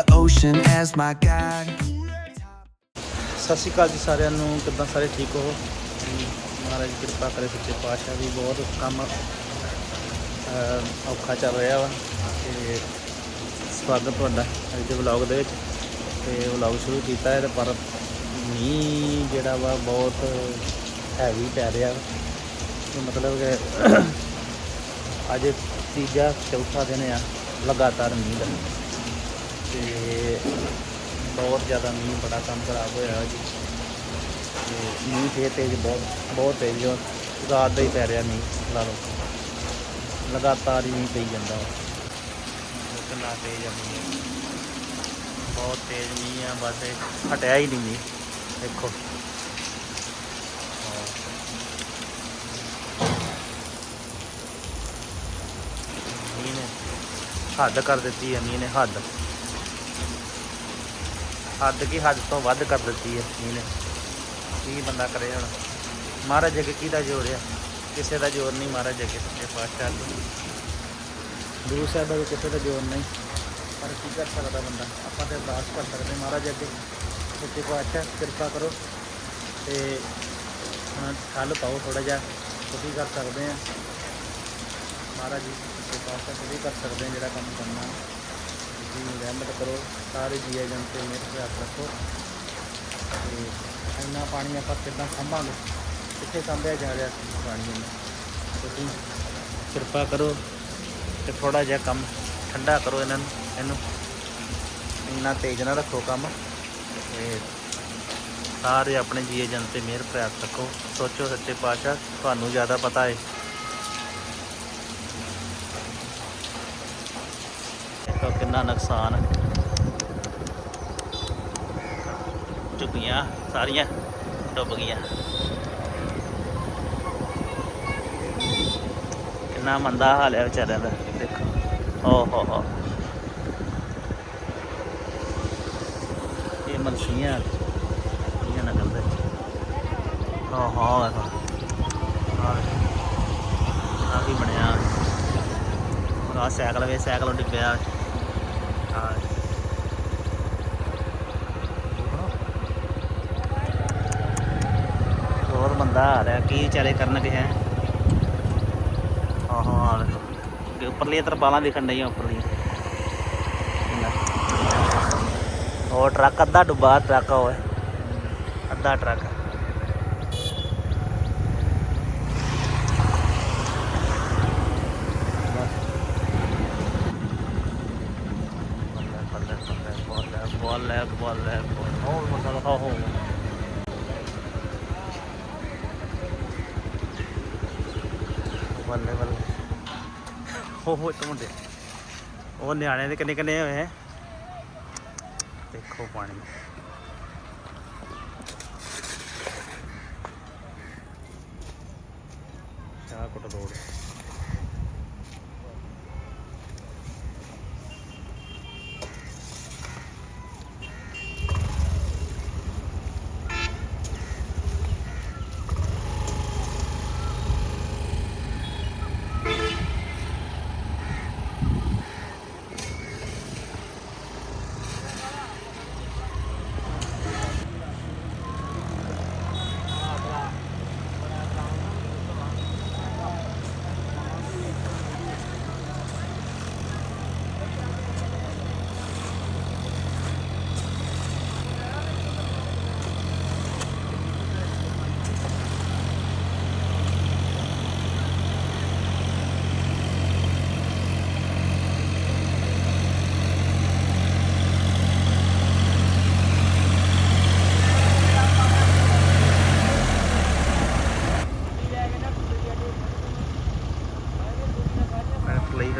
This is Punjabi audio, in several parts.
ocean as my guide. ਸਤਿ ਸ਼੍ਰੀ ਅਕਾਲ ਜੀ ਸਾਰਿਆਂ ਨੂੰ ਕਿੱਦਾਂ ਸਾਰੇ ਠੀਕ ਹੋ? ਜੀ, ਮਹਾਰਾਜ ਕਿਰਪਾ ਕਰੇ ਸੱਚੇ ਪਾਤਸ਼ਾਹ ਵੀ ਬਹੁਤ ਕੰਮ ਅਹ, ਔਖਾ ਚੱਲ ਰਿਹਾ ਵਾ। ਤੇ ਸਵਾਗਤ ਤੁਹਾਡਾ ਅੱਜ ਦੇ ਵਲੌਗ ਦੇ ਵਿੱਚ। ਤੇ ਵਲੌਗ ਸ਼ੁਰੂ ਕੀਤਾ ਹੈ ਤੇ ਪਰ ਮੀਂਹ ਜਿਹੜਾ ਵਾ ਬਹੁਤ ਹੈਵੀ ਪੈ ਰਿਹਾ ਵਾ। ਤੇ ਮਤਲਬ ਕਿ ਅੱਜ ਤੀਜਾ ਚੌਥਾ ਦਿਨ ਆ ਲਗਾਤਾਰ ਮੀਂਹ ਦਾ। ਤੇ ਬਹੁਤ ਜ਼ਿਆਦਾ ਮੀਂਹ ਬੜਾ ਕੰਮ ਖਰਾਬ ਹੋਇਆ ਜੀ ਤੇ ਮੀਂਹ ਫੇਰ ਤੇਜ਼ ਬਹੁਤ ਬਹੁਤ ਤੇਜ਼ ਜੋ ਰਾਤ ਦਾ ਹੀ ਪੈ ਰਿਹਾ ਮੀਂਹ ਲਾ ਲਓ। ਲਗਾਤਾਰ ਹੀ ਮੀਂਹ ਪਈ ਜਾਂਦਾ। ਕਿੰਨਾ ਤੇਜ਼ ਆ ਮੀਂਹ। ਬਹੁਤ ਤੇਜ਼ ਮੀਂਹ ਆ ਬਸ ਹਟਿਆ ਹੀ ਨਹੀਂ ਮੀਂਹ। ਦੇਖੋ। ਹਾਂ। ਹੱਦ ਕਰ ਦਿੱਤੀ ਹੈ ਮੀਂਹ ਨੇ ਹੱਦ। ਹੱਦ ਕੀ ਹੱਦ ਤੋਂ ਵੱਧ ਕਰ ਦਿੱਤੀ ਹੈ ਮੀਂਹ ਕੀ ਬੰਦਾ ਕਰੇ ਹੁਣ? ਮਹਾਰਾਜ ਅੱਗੇ ਕਿਹਦਾ ਜ਼ੋਰ ਆ? ਕਿਸੇ ਦਾ ਜ਼ੋਰ ਨਹੀਂ ਮਹਾਰਾਜ ਅੱਗੇ ਸੱਚੇ ਪਾਤਸ਼ਾਹ ਅੱਗੇ। ਗੁਰੂ ਸਾਹਿਬ ਦਾ ਕਿਸੇ ਦਾ ਜ਼ੋਰ ਨਹੀਂ। ਪਰ ਕੀ ਕਰ ਸਕਦਾ ਬੰਦਾ? ਆਪਾਂ ਤੇ ਅਰਦਾਸ ਕਰ ਸਕਦੇ ਮਹਾਰਾਜ ਅੱਗੇ। ਸੱਚੇ ਪਾਤਸ਼ਾਹ, ਕਿਰਪਾ ਕਰੋ। ਤੇ ਹੁਣ ਠੱਲ ਪਾਓ ਥੋੜਾ ਜਿਹਾ। ਤੁਸੀਂ ਕਰ ਸਕਦੇ ਆ ਮਹਾਰਾਜ ਜੀ, ਸੱਚੇ ਪਾਤਸ਼ਾਹ, ਤੁਸੀਂ ਕਰ ਸਕਦੇ ਆ ਜਿਹੜਾ ਕੰਮ ਕਰਨਾ। ਰਹਿਮਤ ਕਰੋ, ਸਾਰੇ ਜੀਵ ਜੰਤੂ ਮੇਰੇ ਤੇ ਹੱਥ ਰੱਖੋ। ਤੇ ਇੰਨਾ ਪਾਣੀ ਆਪਾਂ ਕਿੱਦਾਂ ਸੰਭਾਂਗੇ ਕਿੱਥੇ ਸੰਭਿਆ ਜਾ ਰਿਹਾ ਪਾਣੀ ਨੂੰ ਤੁਸੀਂ ਕਿਰਪਾ ਕਰੋ ਤੇ ਥੋੜਾ ਜਿਹਾ ਕੰਮ ਠੰਡਾ ਕਰੋ ਇਹਨਾਂ ਨੂੰ, ਇਹਨੂੰ। ਇੰਨਾ ਤੇਜ਼ ਨਾ ਰੱਖੋ ਕੰਮ। ਤੇ ਸਾਰੇ ਆਪਣੇ ਜੀਵ ਜੰਤੂ ਮਿਹਰ ਪ੍ਰਾਪਤ ਰੱਖੋ। ਸੋਚੋ ਸੱਚੇ ਪਾਤਸ਼ਾਹ, ਤੁਹਾਨੂੰ ਜ਼ਿਆਦਾ ਪਤਾ ਹੈ ਦੇਖੋ ਕਿੰਨਾ ਨੁਕਸਾਨ। ਹੈ। ਸਾਰੀਆਂ, ਡੁੱਬ ਗਈਆਂ। ਕਿੰਨਾ ਮੰਦਾ ਹਾਲ ਹੈ ਵਿਚਾਰਿਆਂ ਦਾ, ਦੇਖੋ। ਓ ਹੋ ਹੋ। ਇਹ ਮਲਸੀਆਂ ਇਹ ਨਗਲ ਦੇ। ਓ ਹੋ ਵੇਖੋ ਆ ਕੀ ਬਣਿਆ। ਹੁਣ ਆਹ ਸਾਈਕਲ ਵੇ, ਸਾਈਕਲ ਡਿੱਗਿਆ। ਹੋਰ ਬੰਦਾ ਆ ਰਿਹਾ ਕੀ ਵਿਚਾਰੇ ਕਰਨਗੇ ਹੈ ਹਾਂ ਹਾਂ ਦੇਖੋ ਕਿ ਉੱਪਰਲੀਆਂ ਤਰਪਾਲਾਂ ਦਿਖਣ ਡਈਆਂ ਉੱਪਰਲੀਆਂ। ਲੈ। ਉਹ ਟਰੱਕ ਅੱਧਾ ਡੁੱਬਾ ਟਰੱਕ ਹੋਏ ਅੱਧਾ ਟਰੱਕ ਬੱਲੇ ਬੱਲੇ ਬੱਲੇ ਬੱਲੇ ਬੱਲੇ ਬੱਲੇ ਹੋ ਮਤਲਬ ਬੱਲੇ ਬੱਲੇ। ਹੋ ਹੋ, ਇੱਕ ਮੁੰਡੇ। ਉਹ ਨਿਆਣੇ ਦੇ ਕਿੰਨੇ ਕਿੰਨੇ ਹੋਏ ਹੈ? ਦੇਖੋ ਪਾਣੀ। ਸ਼ਾਹਕੋਟ ਰੋਡ।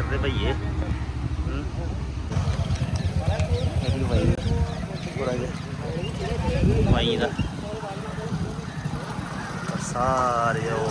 ਲਈ ਕਰਦੇ ਭਈਏ ਹੂੰ ਇਹ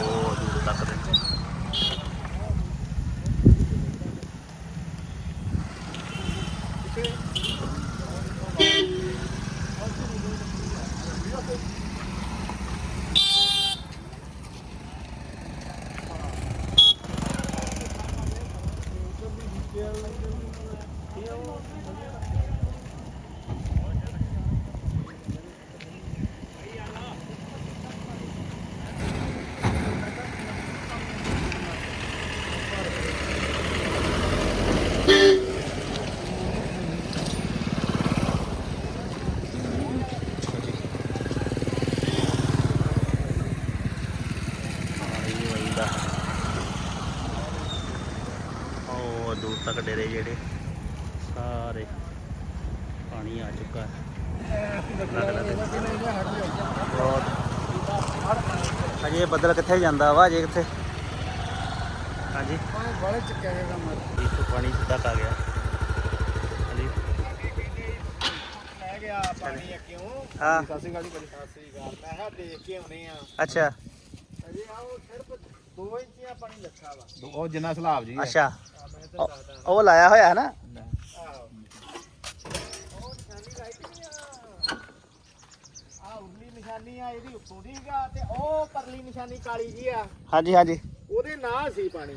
ਡੇਰੇ ਜਿਹੜੇ ਸਾਰੇ ਪਾਣੀ ਆ ਚੁੱਕਾ ਹੈ। ਬਹੁਤ। ਅਜੇ ਇਹ ਬੱਦਲ ਕਿੱਥੇ ਜਾਂਦਾ ਵਾ ਅਜੇ ਕਿੱਥੇ? ਹਾਂਜੀ। ਬੜੇ ਚੱਕਿਆ ਗਿਆ ਕੰਮ ਇੱਥੋਂ ਪਾਣੀ ਸਿੱਧਾ ਆ ਗਿਆ। ਹਾਂਜੀ। ਲੈ ਗਿਆ ਪਾਣੀ ਆ ਕਿਉਂ ਹਾਂ। ਸਤਿ ਸ੍ਰੀ ਅਕਾਲ ਜੀ ਬੜੀ ਸਤਿ ਸ੍ਰੀ ਅਕਾਲ। ਮੈਂ ਕਿਹਾ ਦੇਖ ਕੇ ਆਉਨੇ ਆ। ਅੱਛਾ। ਅਜੇ ਆਓ ਸਿਰਫ 2 ਇੰਚੀਆਂ ਪਾਣੀ ਲੱਖਾ ਵਾ। ਉਹ ਜਿੰਨਾ ਸਲਾਬ ਜੀ ਅੱਛਾ। ਆ ਮੈਂ ਤੈਨੂੰ ਦੱਸਦਾ ਉਹ ਲਾਇਆ ਹੋਇਆ ਹੈ ਨਾ? ਆਹੋ। ਉਹ ਨਿਸ਼ਾਨੀ ਲਾਈ ਕਿ ਆ। ਆ ਉਰਲੀ ਨਿਸ਼ਾਨੀ ਆ ਇਹਦੀ ਉੱਤੋਂ ਦੀ ਗਾ ਤੇ ਉਹ ਪਰਲੀ ਨਿਸ਼ਾਨੀ ਕਾਲੀ ਜੀ ਆ। ਹਾਂਜੀ ਹਾਂਜੀ। ਉਹਦੇ ਨਾਲ ਸੀ ਪਾਣੀ।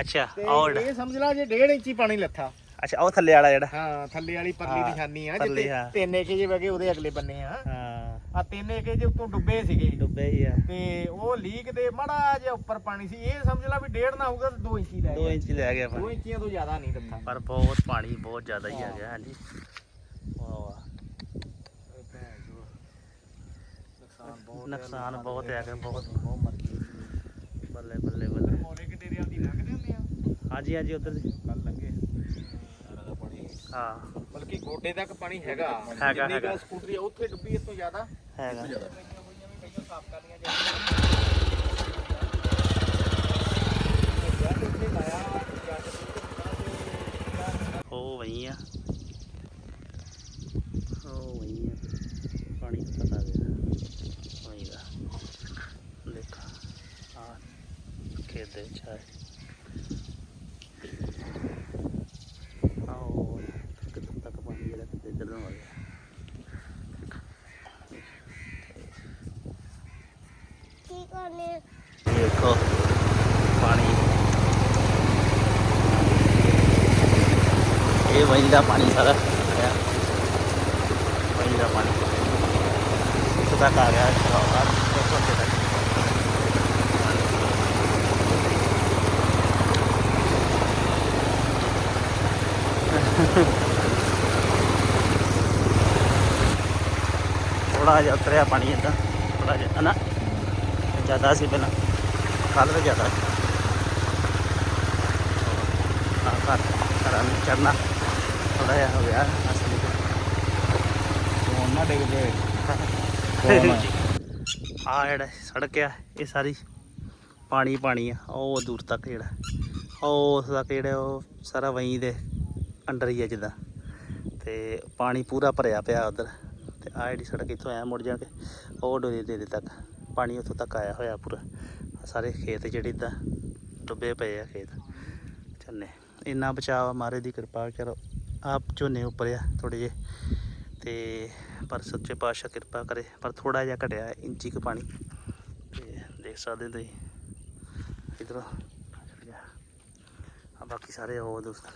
ਅੱਛਾ ਤੇ ਔਰ ਇਹ ਸਮਝ ਲਾ ਜੇ 1.5 ਇੰਚੀ ਪਾਣੀ ਲੱਥਾ। ਅੱਛਾ ਉਹ ਥੱਲੇ ਵਾਲਾ ਜਿਹੜਾ? ਹਾਂ ਥੱਲੇ ਵਾਲੀ ਪਰਲੀ ਹਾਂ, ਨਿਸ਼ਾਨੀ ਆ ਪਰਲੀ, ਹਾਂ। ਤਿੰਨ ਏਕੇ ਜੇ ਵਗੇ ਉਹਦੇ ਅਗਲੇ ਬੰਨੇ ਆ। ਹਾਂ। ਆ ਤਿੰਨ ਏਕੇ ਜੇ ਉੱਤੋਂ ਡੁੱਬੇ ਸੀਗੇ। ਡੁੱਬੇ ਹੀ ਆ। ਤੇ ਉਹ ਲੀਕ ਦੇ ਮੜਾ ਜਿਹਾ ਉੱਪਰ ਪਾਣੀ ਸੀ। ਇਹ ਸਮਝ ਲਾ ਵੀ ਡੇਢ ਨਾ ਹੋਊਗਾ ਤੇ 2 ਇੰਚੀ ਲੈ 2 ਗਿਆ। ਇੰਚ ਲੈ ਗਿਆ 2 ਪਾਣੀ ਇੰਚੀਆਂ ਤੋਂ ਜ਼ਿਆਦਾ ਨਹੀਂ ਦਿੱਤਾ। ਪਰ ਬਹੁਤ ਪਾਣੀ ਬਹੁਤ ਜ਼ਿਆਦਾ ਹੀ ਆ ਗਿਆ ਹਾਂਜੀ। ਵਾਹ। ਵਾਹ ਨੁਕਸਾਨ ਬਹੁਤ ਨੁਕਸਾਨ ਬਹੁਤ ਹੈ ਕਿ ਬਹੁਤ। ਬਹੁਤ ਮਰ ਗਈ। ਬੱਲੇ ਬੱਲੇ ਬੱਲੇ। ਮੋਰੇ ਕਿ ਡੇਰਿਆਂ ਦੀ ਲੰਘਦੇ ਹੁੰਦੇ ਆ। ਹਾਂਜੀ ਹਾਂਜੀ ਉਧਰ ਦੀ। ਹਾਂ। ਬਲਕਿ ਗੋਡੇ ਤੱਕ ਪਾਣੀ ਹੈਗਾ। ਹੈਗਾ, ਜਿੰਨੀ ਕੁ ਹੈਗਾ। ਸਕੂਟਰੀ ਆ, ਉੱਥੇ ਡੁੱਬੀ ਇਸ ਤੋਂ ਜ਼ਿਆਦਾ। ਹੈਗਾ। ਸਾਫ਼ ਕਰਨੀਆਂ ਚਾਹੀਦੀਆਂ ਉਹ ਵਈ ਆ। ਉਹ ਵਈ ਆ। ਪਾਣੀ ਦਾ ਪਤਾ ਗਿਆ ਵਈ ਦਾ। ਦੇਖ। ਆ ਖੇਤ ਦੇ ਚਾਹ ਆਓ ਕਿੱਥੇ ਤੱਕ ਪਾਣੀ ਜਿਹੜਾ ਕਿਤੇ ਇੱਧਰ ਨੂੰ ਆ ਗਿਆ ਕੀ ਕਰਨੇ ਇਹ ਦੇਖੋ, ਪਾਣੀ। ਇਹ ਵਹੀਂ ਦਾ ਪਾਣੀ ਸਾਰਾ ਆਇਆ। ਵਹੀਂ ਦਾ ਪਾਣੀ। ਇੱਥੇ ਤੱਕ ਆ ਗਿਆ ਚਲੋ ਦੇਖੋ ਇੱਥੇ ਤੱਕ। ਥੋੜਾ ਜਿਹਾ ਉਤਰਿਆ ਪਾਣੀ ਇੱਦਾਂ। ਥੋੜਾ ਜਿਹਾ ਨਾ? ਜ਼ਿਆਦਾ ਸੀ ਪਹਿਲਾਂ। ਕੱਲ੍ਹ ਤਾਂ ਜ਼ਿਆਦਾ ਸੀ। ਹਾਂ ਘਰ ਘਰਾਂ ਨੂੰ ਚੜਨਾ ਥੋੜਾ ਜਿਹਾ ਹੋ ਗਿਆ ਅਸਲੀ ਫੋਨ ਨਾ ਡਿੱਗ ਪਏ ਆ ਜਿਹੜਾ ਸੜਕ ਆ ਇਹ ਸਾਰੀ ਪਾਣੀ ਪਾਣੀ ਆ ਉਹ ਦੂਰ ਤੱਕ ਜਿਹੜਾ। ਉਹ ਉਸ ਤੱਕ ਜਿਹੜਾ ਉਹ ਸਾਰਾ ਵਹੀਂ ਦੇ ਅੰਡਰ ਹੀ ਆ ਜਿੱਦਾਂ। ਤੇ ਪਾਣੀ ਪੂਰਾ ਭਰਿਆ ਪਿਆ ਉਧਰ। ਤੇ ਆ ਜਿਹੜੀ ਸੜਕ ਇੱਥੋਂ ਆਇਆ ਮੁੜ ਜਾ ਕੇ ਉਹ ਡੋਲੇ ਦੇ ਦੇ ਤੱਕ। ਪਾਣੀ ਉੱਥੋਂ ਤੱਕ ਆਇਆ ਹੋਇਆ ਪੂਰਾ। ਸਾਰੇ ਖੇਤ ਜਿਹੜੇ ਇਦਾਂ ਡੁੱਬੇ ਪਏ ਆ ਖੇਤ। ਚੰਨੇ, ਇੰਨਾ ਬਚਾਅ ਮਾਰੇ ਦੀ ਕਿਰਪਾ ਕਰੋ। ਆਪ ਝੋਨੇ ਉੱਪਰ ਆ ਥੋੜੇ ਜੇ ਤੇ ਪਰ ਸੱਚੇ ਪਾਤਸ਼ਾਹ ਕਿਰਪਾ ਕਰੇ। ਪਰ ਥੋੜਾ ਜਿਹਾ ਘਟਿਆ ਇੰਚੀ ਕੁ ਪਾਣੀ। ਤੇ ਦੇਖ ਸਕਦੇ ਹੋ ਤੁਸੀਂ। ਇਧਰੋਂ ਆ ਬਾਕੀ ਸਾਰੇ ਹੋ ਦੋਸਤ